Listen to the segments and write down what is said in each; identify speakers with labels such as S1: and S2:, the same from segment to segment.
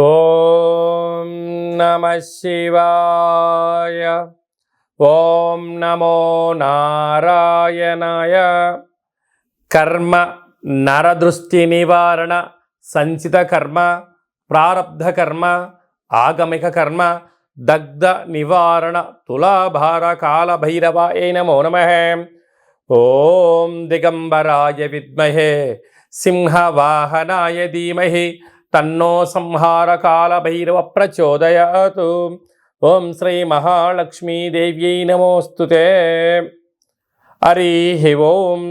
S1: ఓం నమ శివాయ. ఓం నమో నారాయణాయ. కర్మ నరదృష్టి నివారణ సంచిత కర్మ ప్రారబ్ధ కర్మ ఆగమిక కర్మ దగ్ధ నివారణ తులాభార కాలభైరవాయ నమో నమ. ఓం దిగంబరాయ విద్మహే సింహవాహనాయ ధీమహి తన్నో సంహార కాల భైరవ ప్రచోదయాత్. ఓం శ్రీ మహాలక్ష్మీదేవ్యై నమోస్తుతే హరి ఓం.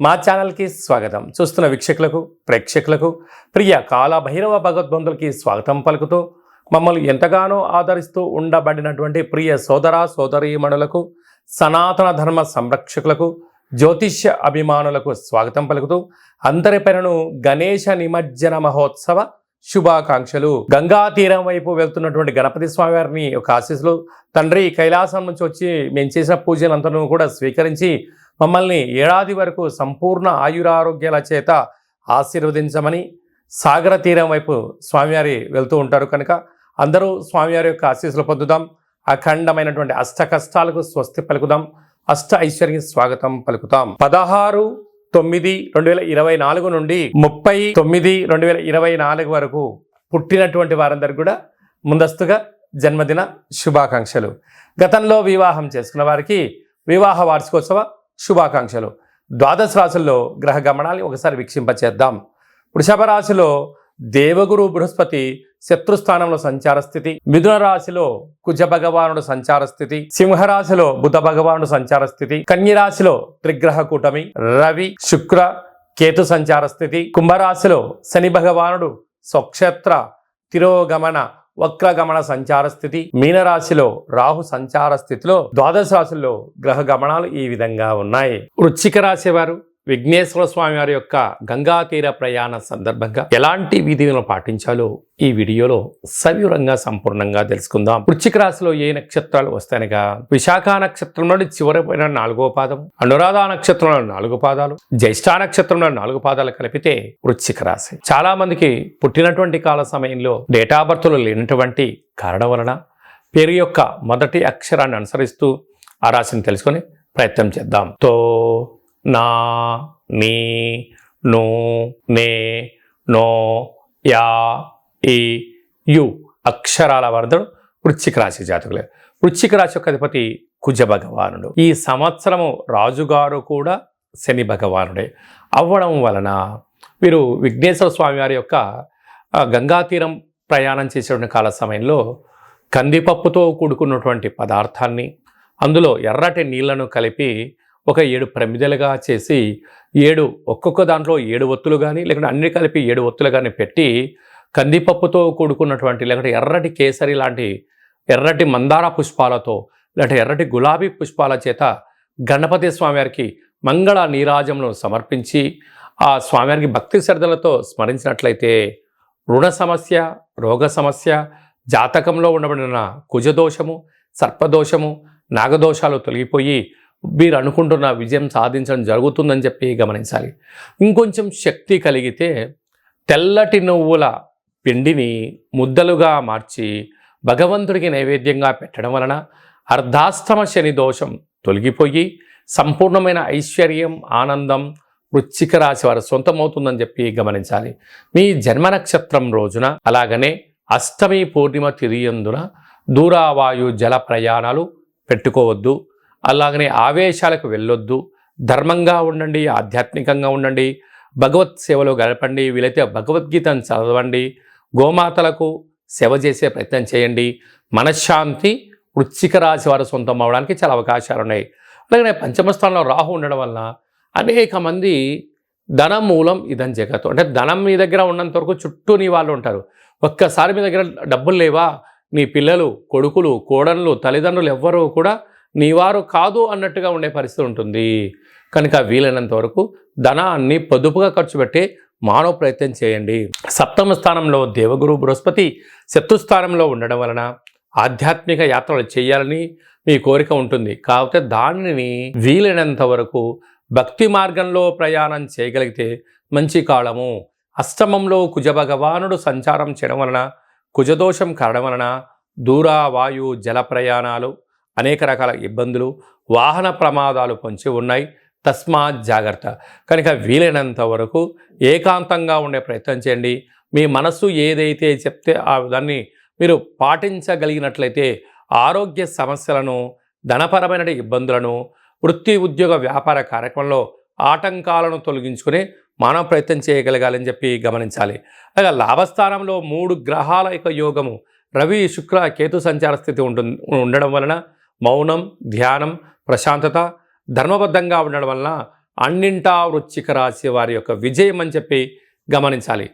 S1: మా ఛానల్కి స్వాగతం. చూస్తున్న వీక్షకులకు ప్రేక్షకులకు ప్రియ కాల భైరవ భగవద్బంధులకి స్వాగతం పలుకుతూ మమ్మల్ని ఎంతగానో ఆదరిస్తూ ఉండబడినటువంటి ప్రియ సోదర సోదరీమణులకు సనాతన ధర్మ సంరక్షకులకు జ్యోతిష్య అభిమానులకు స్వాగతం పలుకుతూ అందరిపైనను గణేశ నిమజ్జన మహోత్సవ శుభాకాంక్షలు. గంగా తీరం వైపు వెళ్తున్నటువంటి గణపతి స్వామి వారిని ఒక ఆశీస్సులు. తండ్రి కైలాసం నుంచి వచ్చి మేము చేసిన పూజలంతను కూడా స్వీకరించి మమ్మల్ని ఏడాది వరకు సంపూర్ణ ఆయురారోగ్యాల చేత ఆశీర్వదించమని సాగర తీరం వైపు స్వామివారి వెళ్తూ ఉంటారు కనుక అందరూ స్వామివారి యొక్క ఆశీస్సులు పొందుదాం. అఖండమైనటువంటి అష్ట కష్టాలకు స్వస్తి పలుకుదాం. అష్ట ఐశ్వర్య స్వాగతం పలుకుతాం. పదహారు తొమ్మిది రెండు వేల ఇరవై నాలుగు నుండి ముప్పై తొమ్మిది రెండు వేల ఇరవై నాలుగు వరకు పుట్టినటువంటి వారందరికీ కూడా ముందస్తుగా జన్మదిన శుభాకాంక్షలు. గతంలో వివాహం చేసుకున్న వారికి వివాహ వార్షికోత్సవ శుభాకాంక్షలు. ద్వాదశ రాశుల్లో గ్రహ గమనాన్ని ఒకసారి వీక్షింపచేద్దాం. వృషభ రాశిలో దేవగురు బృహస్పతి శత్రుస్థానంలో సంచార స్థితి మిథున రాశిలో కుజ భగవానుడు సంచార స్థితి సింహరాశిలో బుధ భగవానుడు సంచార స్థితి కన్యరాశిలో త్రిగ్రహ కూటమి రవి శుక్ర కేతు సంచార స్థితి కుంభరాశిలో శని భగవానుడు స్వక్షేత్ర తిరోగమన వక్రగమన సంచార స్థితి మీనరాశిలో రాహు సంచార స్థితిలో ద్వాదశ రాశుల్లో గ్రహ గమనాలు ఈ విధంగా ఉన్నాయి. వృచ్చిక రాశి వారు విఘ్నేశ్వర స్వామి వారి యొక్క గంగా తీర ప్రయాణ సందర్భంగా ఎలాంటి విధులను పాటించాలో ఈ వీడియోలో సవివరంగా సంపూర్ణంగా తెలుసుకుందాం. వృశ్చిక రాశిలో ఏ నక్షత్రాలు వస్తాయనగా? విశాఖ నక్షత్రంలోని నుండి పైన నాలుగో పాదం అనురాధ నక్షత్రంలో నాలుగు పాదాలు జ్యేష్ఠ నక్షత్రంలో నాలుగు పాదాలు కలిపితే వృశ్చిక రాశి. చాలా మందికి పుట్టినటువంటి కాల సమయంలో డేటా బర్త్లు లేనటువంటి కారణం వలన పేరు యొక్క మొదటి అక్షరాన్ని అనుసరిస్తూ ఆ రాశిని తెలుసుకొని ప్రయత్నం చేద్దాం. తో నా నీ నో నే నో యా ఈ యు అక్షరాల వరదడు వృశ్చిక రాశి జాతకులే. వృశ్చిక రాశి యొక్క అధిపతి కుజ భగవానుడు. ఈ సంవత్సరము రాజుగారు కూడా శని భగవానుడే. అవ్వడం వలన వీరు విఘ్నేశ్వర స్వామి వారి యొక్క గంగా తీరం ప్రయాణం చేసేటువంటి కాల సమయంలో కందిపప్పుతో కూడుకున్నటువంటి పదార్థాన్ని అందులో ఎర్రటి నీళ్ళను కలిపి ఒక ఏడు ప్రమిదలుగా చేసి ఏడు ఒక్కొక్క దాంట్లో ఏడు ఒత్తులు కానీ లేకుంటే అన్ని కలిపి ఏడు ఒత్తులు కానీ పెట్టి కందిపప్పుతో కూడుకున్నటువంటి లేకుంటే ఎర్రటి కేసరి లాంటి ఎర్రటి మందార పుష్పాలతో లేదంటే ఎర్రటి గులాబీ పుష్పాల చేత గణపతి స్వామివారికి మంగళ నీరాజమును సమర్పించి ఆ స్వామివారికి భక్తి శ్రద్ధలతో స్మరించినట్లయితే రుణ సమస్య రోగ సమస్య జాతకంలో ఉండబడిన కుజదోషము సర్పదోషము నాగదోషాలు తొలగిపోయి మీరు అనుకుంటున్న విజయం సాధించడం జరుగుతుందని చెప్పి గమనించాలి. ఇంకొంచెం శక్తి కలిగితే తెల్లటి నువ్వుల పిండిని ముద్దలుగా మార్చి భగవంతుడికి నైవేద్యంగా పెట్టడం వలన అర్ధాస్తమ శని దోషం తొలగిపోయి సంపూర్ణమైన ఐశ్వర్యం ఆనందం వృచ్చిక రాశి వారు సొంతమవుతుందని చెప్పి గమనించాలి. మీ జన్మ నక్షత్రం రోజున అలాగనే అష్టమి పూర్ణిమ తిరియందున దూరావాయు జల ప్రయాణాలు పెట్టుకోవద్దు. అలాగనే ఆవేశాలకు వెళ్ళొద్దు. ధర్మంగా ఉండండి ఆధ్యాత్మికంగా ఉండండి. భగవత్ సేవలో గడపండి వీలైతే భగవద్గీతను చదవండి. గోమాతలకు సేవ చేసే ప్రయత్నం చేయండి. మనశ్శాంతి వృశ్చిక రాశి వారు సొంతం అవడానికి చాలా అవకాశాలు ఉన్నాయి. అలాగనే పంచమ స్థానంలో రాహు ఉండడం వలన అనేక మంది ధనం మూలం ఇదని జగత్తు. అంటే ధనం మీ దగ్గర ఉన్నంత వరకు చుట్టూ నీ వాళ్ళు ఉంటారు. ఒక్కసారి మీ దగ్గర డబ్బులు లేవా? నీ పిల్లలు కొడుకులు కోడళ్ళు తల్లిదండ్రులు ఎవ్వరూ కూడా నీవారు కాదు అన్నట్టుగా ఉండే పరిస్థితి ఉంటుంది. కనుక వీలైనంత వరకు ధనాన్ని పొదుపుగా ఖర్చు పెట్టే మానవ ప్రయత్నం చేయండి. సప్తమ స్థానంలో దేవగురు బృహస్పతి శత్రుస్థానంలో ఉండడం వలన ఆధ్యాత్మిక యాత్రలు చేయాలని మీ కోరిక ఉంటుంది. కాకపోతే దానిని వీలైనంత వరకు భక్తి మార్గంలో ప్రయాణం చేయగలిగితే మంచి కాలము. అష్టమంలో కుజ భగవానుడు సంచారం చేయడం వలన కుజదోషం కారణం వలన దూర వాయు జల ప్రయాణాలు అనేక రకాల ఇబ్బందులు వాహన ప్రమాదాలు పొంచి ఉన్నాయి. తస్మాత్ జాగ్రత్త. కనుక వీలైనంత వరకు ఏకాంతంగా ఉండే ప్రయత్నం చేయండి. మీ మనస్సు ఏదైతే చెప్తే ఆ దాన్ని మీరు పాటించగలిగినట్లయితే ఆరోగ్య సమస్యలను ధనపరమైన ఇబ్బందులను వృత్తి ఉద్యోగ వ్యాపార కార్యక్రమంలో ఆటంకాలను తొలగించుకుని మనం ప్రయత్నం చేయగలగాలని చెప్పి గమనించాలి. అలాగే లాభస్థానంలో మూడు గ్రహాల యొక్క యోగము రవి శుక్ర కేతు సంచార స్థితి ఉంటుంది ఉండడం వలన మౌనం ధ్యానం ప్రశాంతత ధర్మబద్ధంగా ఉండడం వలన అన్నింటా వృచ్చిక రాశి వారి యొక్క విజయం అని చెప్పి గమనించాలి.